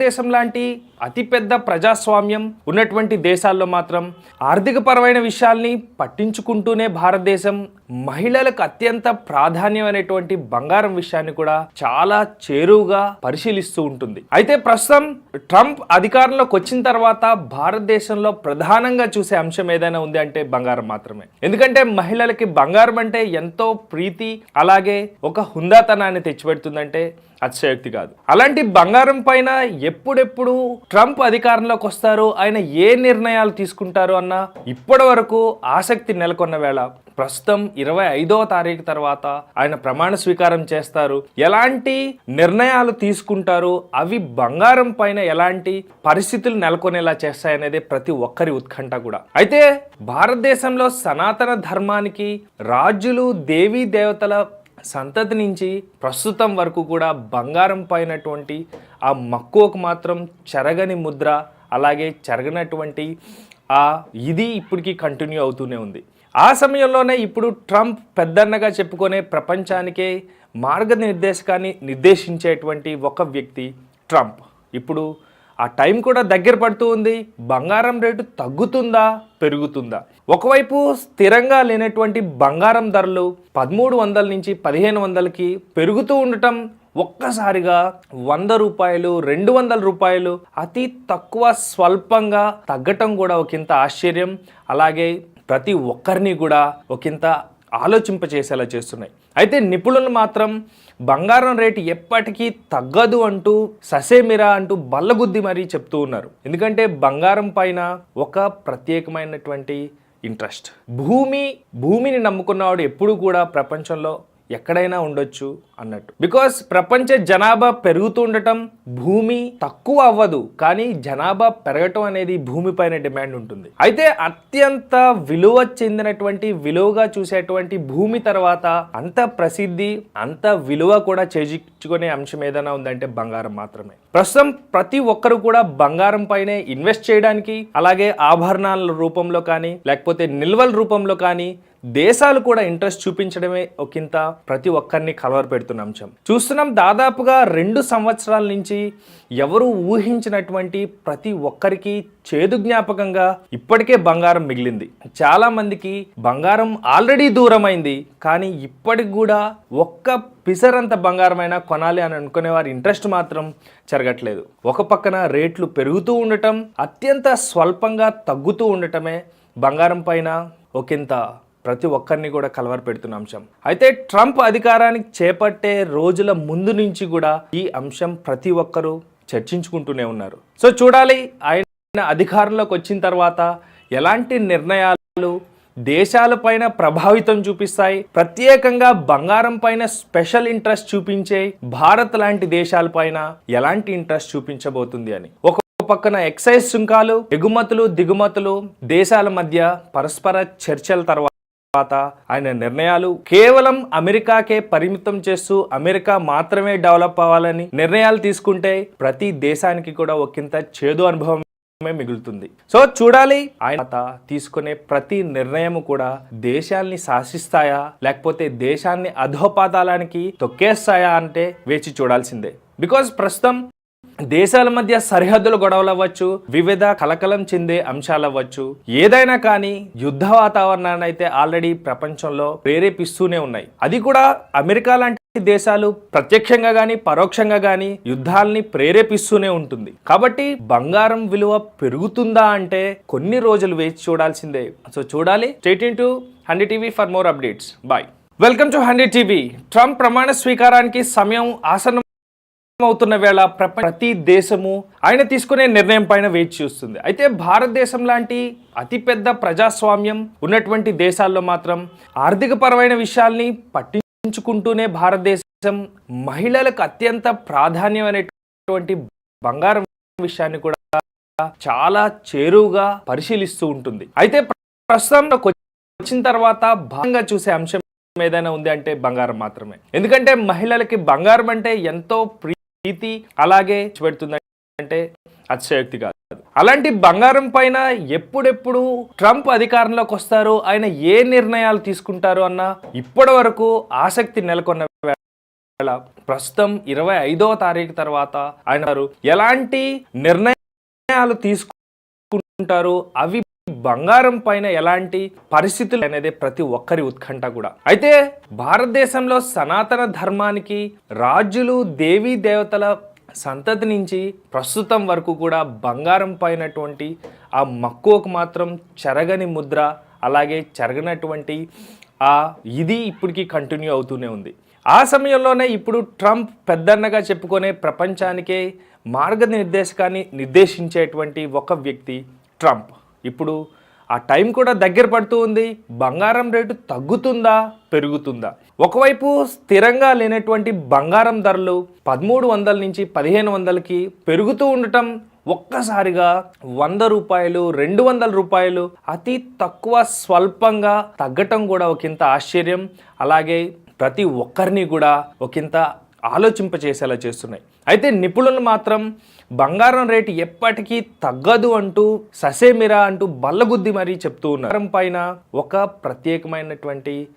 భారతదేశం లాంటి అతిపెద్ద ప్రజాస్వామ్యం ఉన్నటువంటి దేశాల్లో మాత్రం ఆర్థిక పరమైన విషయాల్ని పట్టించుకుంటూనే భారతదేశం మహిళలకు అత్యంత ప్రాధాన్యం అనేటువంటి బంగారం విషయాన్ని కూడా చాలా చేరువుగా పరిశీలిస్తూ ఉంటుంది. అయితే ప్రస్తుతం ట్రంప్ అధికారంలోకి వచ్చిన తర్వాత భారతదేశంలో ప్రధానంగా చూసే అంశం ఏదైనా ఉంది అంటే బంగారం మాత్రమే. ఎందుకంటే మహిళలకి బంగారం అంటే ఎంతో ప్రీతి అలాగే ఒక హుందాతనాన్ని తెచ్చిపెడుతుందంటే అతిశయోక్తి కాదు. అలాంటి బంగారం పైన ఎప్పుడెప్పుడు ట్రంప్ అధికారంలోకి వస్తారు ఆయన ఏ నిర్ణయాలు తీసుకుంటారు అన్న ఇప్పటి వరకు ఆసక్తి నెలకొన్న వేళ ప్రస్తుతం ఇరవై ఐదవ తారీఖు తర్వాత ఆయన ప్రమాణ స్వీకారం చేస్తారు. ఎలాంటి నిర్ణయాలు తీసుకుంటారు అవి బంగారం పైన ఎలాంటి పరిస్థితులు నెలకొనేలా చేస్తాయనేది ప్రతి ఒక్కరి ఉత్కంఠ కూడా. అయితే భారతదేశంలో సనాతన ధర్మానికి రాజులు దేవీ దేవతల సంతతి నుంచి ప్రస్తుతం వరకు కూడా బంగారం పైనటువంటి ఆ మక్కువకు మాత్రం చెరగని ముద్ర అలాగే చెరగనటువంటి ఆ ఇది ఇప్పటికీ కంటిన్యూ అవుతూనే ఉంది. ఆ సమయంలోనే ఇప్పుడు ట్రంప్ పెద్దన్నగా చెప్పుకునే ప్రపంచానికే మార్గనిర్దేశకాన్ని నిర్దేశించేటువంటి ఒక వ్యక్తి ట్రంప్. ఇప్పుడు ఆ టైం కూడా దగ్గర పడుతూ ఉంది. బంగారం రేటు తగ్గుతుందా? పెరుగుతుందా? ఒకవైపు స్థిరంగా లేనటువంటి బంగారం ధరలు పదమూడు వందల నుంచి పదిహేను వందలకి పెరుగుతూ ఉండటం ఒక్కసారిగా వంద రూపాయలు రెండు వందల రూపాయలు అతి తక్కువ స్వల్పంగా తగ్గటం కూడా ఒకంత ఆశ్చర్యం. అలాగే ప్రతి ఒక్కరిని కూడా ఒకంత ఆలోచింపచేసేలా చేస్తున్నాయి. అయితే నిపుణులు మాత్రం బంగారం రేటు ఎప్పటికీ తగ్గదు అంటూ ససేమిరా అంటూ బల్లగుద్ది మరీ చెప్తూ ఉన్నారు. ఎందుకంటే బంగారం పైన ఒక ప్రత్యేకమైనటువంటి ఇంట్రెస్ట్. భూమి భూమిని నమ్ముకున్నవాడు ఎప్పుడు కూడా ప్రపంచంలో ఎక్కడైనా ఉండొచ్చు అన్నట్టు. బికాస్ ప్రపంచ జనాభా పెరుగుతూ ఉండటం భూమి తక్కువ అవ్వదు కానీ జనాభా పెరగటం అనేది భూమిపైన డిమాండ్ ఉంటుంది. అయితే అత్యంత విలువ చెందినటువంటి విలువగా చూసేటువంటి భూమి తర్వాత అంత ప్రసిద్ధి అంత విలువ కూడా చేజిచ్చుకునే అంశం ఏదైనా ఉందంటే బంగారం మాత్రమే. ప్రస్తుతం ప్రతి ఒక్కరు కూడా బంగారం పైనే ఇన్వెస్ట్ చేయడానికి అలాగే ఆభరణాల రూపంలో కానీ లేకపోతే నిల్వల రూపంలో కానీ దేశాలు కూడా ఇంట్రెస్ట్ చూపించడమే ఒకంత ప్రతి ఒక్కరిని కలవర పెడుతున్న అంశం. చూస్తున్నాం దాదాపుగా రెండు సంవత్సరాల నుంచి ఎవరు ఊహించినటువంటి ప్రతి ఒక్కరికి చేదు జ్ఞాపకంగా ఇప్పటికే బంగారం మిగిలింది. చాలా మందికి బంగారం ఆల్రెడీ దూరమైంది కానీ ఇప్పటికి కూడా ఒక్క పిసరంత బంగారమైనా కొనాలి అని అనుకునే వారి ఇంట్రెస్ట్ మాత్రం జరగట్లేదు ఒక పక్కన రేట్లు పెరుగుతూ ఉండటం అత్యంత స్వల్పంగా తగ్గుతూ ఉండటమే బంగారం పైన ఒకంత ప్రతి ఒక్కరిని కూడా కలవర పెడుతున్న అంశం. అయితే ట్రంప్ అధికారానికి చేపట్టే రోజుల ముందు నుంచి కూడా ఈ అంశం ప్రతి ఒక్కరూ చర్చించుకుంటూనే ఉన్నారు. సో చూడాలి ఆయన అధికారంలోకి వచ్చిన తర్వాత ఎలాంటి నిర్ణయాలు దేశాలపైన ప్రభావితం చూపిస్తాయి ప్రత్యేకంగా బంగారం పైన స్పెషల్ ఇంట్రెస్ట్ చూపించే భారత్ లాంటి దేశాలపైన ఎలాంటి ఇంట్రెస్ట్ చూపించబోతుంది అని. ఒక పక్కన ఎక్సైజ్ సుంకాలు ఎగుమతులు దిగుమతులు దేశాల మధ్య పరస్పర చర్చల తర్వాత తర్వాత ఆయన నిర్ణయాలు కేవలం అమెరికాకే పరిమితం చేస్తూ అమెరికా మాత్రమే డెవలప్ అవ్వాలని నిర్ణయాలు తీసుకుంటే ప్రతి దేశానికి కూడా ఒకంత చేదు అనుభవం మిగులుతుంది. సో చూడాలి. ఆయన తీసుకునే ప్రతి నిర్ణయం కూడా దేశాన్ని శాసిస్తాయా? లేకపోతే దేశాన్ని అధోపాతాలానికి తొక్కేస్తాయా అంటే వేచి చూడాల్సిందే. బికాజ్ ప్రస్తుతం దేశాల మధ్య సరిహద్దుల గొడవలు అవ్వచ్చు వివిధ కలకలం చెందే అంశాలు అవ్వచ్చు ఏదైనా కానీ యుద్ధ వాతావరణాన్ని అయితే ఆల్రెడీ ప్రపంచంలో ప్రేరేపిస్తూనే ఉన్నాయి. అది కూడా అమెరికా లాంటి దేశాలు ప్రత్యక్షంగా కానీ పరోక్షంగా కానీ యుద్ధాల్ని ప్రేరేపిస్తూనే ఉంటుంది. కాబట్టి బంగారం విలువ పెరుగుతుందా అంటే కొన్ని రోజులు వేచి చూడాల్సిందే. సో చూడాలి. State in to hundred TV for more updates bye welcome to hundred TV Trump ప్రమాణ స్వీకారానికి సమయం ఆసనం అవుతున్న వేళ ప్రతి దేశము ఆయన తీసుకునే నిర్ణయం పైన వేచి చూస్తుంది. అయితే భారతదేశం లాంటి అతిపెద్ద ప్రజాస్వామ్యం ఉన్నటువంటి దేశాల్లో మాత్రం ఆర్థిక పరమైన విషయాల్ని పట్టించుకుంటూనే భారతదేశం మహిళలకు అత్యంత ప్రాధాన్యం అనేటువంటి బంగారం విషయాన్ని కూడా చాలా చేరువుగా పరిశీలిస్తూ ఉంటుంది. అయితే ప్రస్తుతం వచ్చిన తర్వాత భాగంగా చూసే అంశం ఏదైనా ఉంది అంటే బంగారం మాత్రమే. ఎందుకంటే మహిళలకి బంగారం అంటే ఎంతో ప్రీతి అలాగే పెడుతుంది అంటే అతిశయోక్తి కాదు. అలాంటి బంగారం పైన ఎప్పుడెప్పుడు ట్రంప్ అధికారంలోకి వస్తారు ఆయన ఏ నిర్ణయాలు తీసుకుంటారు అన్న ఇప్పటి వరకు ఆసక్తి నెలకొన్న వేళ ప్రస్తుతం ఇరవై ఐదవ తారీఖు తర్వాత ఆయన ఎలాంటి నిర్ణయాలు తీసుకుంటారు అవి బంగారం పైన ఎలాంటి పరిస్థితులు అనేది ప్రతి ఒక్కరి ఉత్కంఠ కూడా. అయితే భారతదేశంలో సనాతన ధర్మానికి రాజులు దేవీ దేవతల సంతతి నుంచి ప్రస్తుతం వరకు కూడా బంగారం పైనటువంటి ఆ మక్కువకు మాత్రం చెరగని ముద్ర అలాగే చెరగనటువంటి ఆ ఇది ఇప్పటికీ కంటిన్యూ అవుతూనే ఉంది. ఆ సమయంలోనే ఇప్పుడు ట్రంప్ పెద్దన్నగా చెప్పుకునే ప్రపంచానికే మార్గనిర్దేశకాన్ని నిర్దేశించేటువంటి ఒక వ్యక్తి ట్రంప్. ఇప్పుడు ఆ టైం కూడా దగ్గర పడుతూ ఉంది బంగారం రేటు తగ్గుతుందా పెరుగుతుందా? ఒకవైపు స్థిరంగా లేనటువంటి బంగారం ధరలు పదమూడు వందల నుంచి పదిహేను వందలకి పెరుగుతూ ఉండటం ఒక్కసారిగా వంద రూపాయలు రెండు వందల రూపాయలు అతి తక్కువ స్వల్పంగా తగ్గటం కూడా ఒకంత ఆశ్చర్యం. అలాగే ప్రతి ఒక్కరిని కూడా ఒకంత ఆలోచింపచేసేలా చేస్తున్నాయి. అయితే నిపుణులు మాత్రం బంగారం రేటు ఎప్పటికీ తగ్గదు అంటూ ససేమిరా అంటూ బల్లగుద్ది మరీ చెప్తూ ఉన్నారు. పైన ఒక ప్రత్యేకమైనటువంటి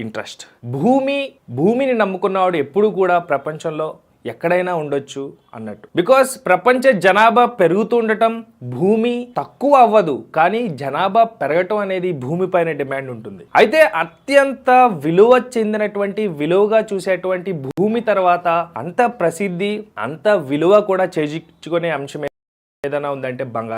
ఇంట్రెస్ట్. భూమి భూమిని నమ్ముకున్నవాడు ఎప్పుడు కూడా ప్రపంచంలో ఎక్కడైనా ఉండొచ్చు అన్నట్టు. బికాస్ ప్రపంచ జనాభా పెరుగుతూ ఉండటం భూమి తక్కువ అవ్వదు కానీ జనాభా పెరగటం అనేది భూమి పైన డిమాండ్ ఉంటుంది. అయితే అత్యంత విలువ చెందినటువంటి విలువగా చూసేటువంటి భూమి తర్వాత అంత ప్రసిద్ధి అంత విలువ కూడా చేజిచ్చుకునే అంశం ఏదైనా ఉందంటే బంగారం.